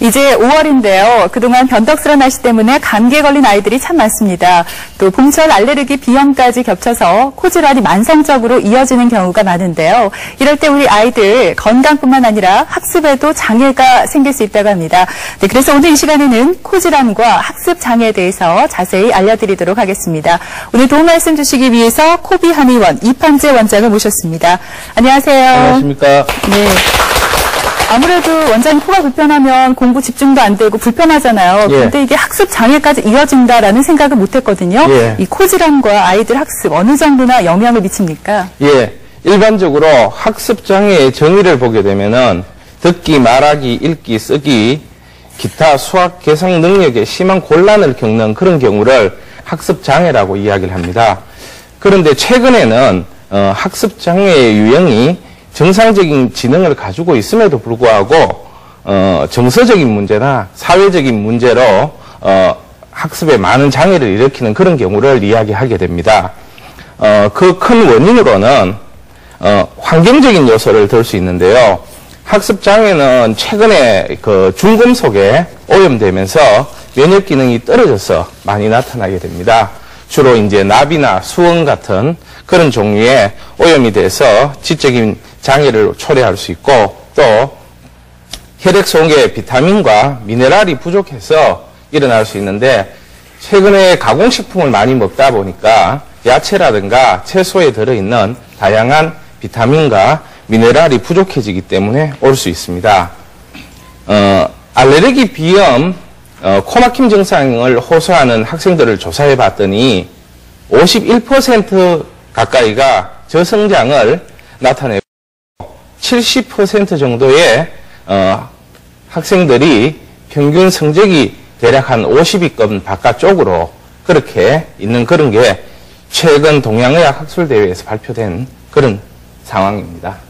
이제 5월인데요. 그동안 변덕스러운 날씨 때문에 감기에 걸린 아이들이 참 많습니다. 또 봄철 알레르기 비염까지 겹쳐서 코질환이 만성적으로 이어지는 경우가 많은데요. 이럴 때 우리 아이들 건강뿐만 아니라 학습에도 장애가 생길 수 있다고 합니다. 네, 그래서 오늘 이 시간에는 코질환과 학습 장애에 대해서 자세히 알려드리도록 하겠습니다. 오늘 도움 말씀 주시기 위해서 코비 한의원 이판재 원장을 모셨습니다. 안녕하세요. 안녕하십니까. 네. 아무래도 원장님 코가 불편하면 공부 집중도 안 되고 불편하잖아요. 예. 근데 이게 학습 장애까지 이어진다라는 생각을 못 했거든요. 예. 이 코질환과 아이들 학습 어느 정도나 영향을 미칩니까? 예. 일반적으로 학습 장애의 정의를 보게 되면은 듣기, 말하기, 읽기, 쓰기, 기타 수학 계산 능력에 심한 곤란을 겪는 그런 경우를 학습 장애라고 이야기를 합니다. 그런데 최근에는 어, 학습 장애의 유형이 정상적인 지능을 가지고 있음에도 불구하고 어, 정서적인 문제나 사회적인 문제로 어, 학습에 많은 장애를 일으키는 그런 경우를 이야기하게 됩니다. 어, 그 큰 원인으로는 어, 환경적인 요소를 들 수 있는데요. 학습 장애는 최근에 그 중금속에 오염되면서 면역 기능이 떨어져서 많이 나타나게 됩니다. 주로 이제 나비나 수원 같은 그런 종류의 오염이 돼서 지적인 장애를 초래할 수 있고 또 혈액 속에 비타민과 미네랄이 부족해서 일어날 수 있는데 최근에 가공식품을 많이 먹다 보니까 야채라든가 채소에 들어있는 다양한 비타민과 미네랄이 부족해지기 때문에 올 수 있습니다. 어, 알레르기 비염, 어, 코막힘 증상을 호소하는 학생들을 조사해 봤더니 51% 가까이가 저성장을 나타내고 70% 정도의 어, 학생들이 평균 성적이 대략 한 50위권 바깥쪽으로 그렇게 있는 그런 게 최근 동양의학 학술대회에서 발표된 그런 상황입니다.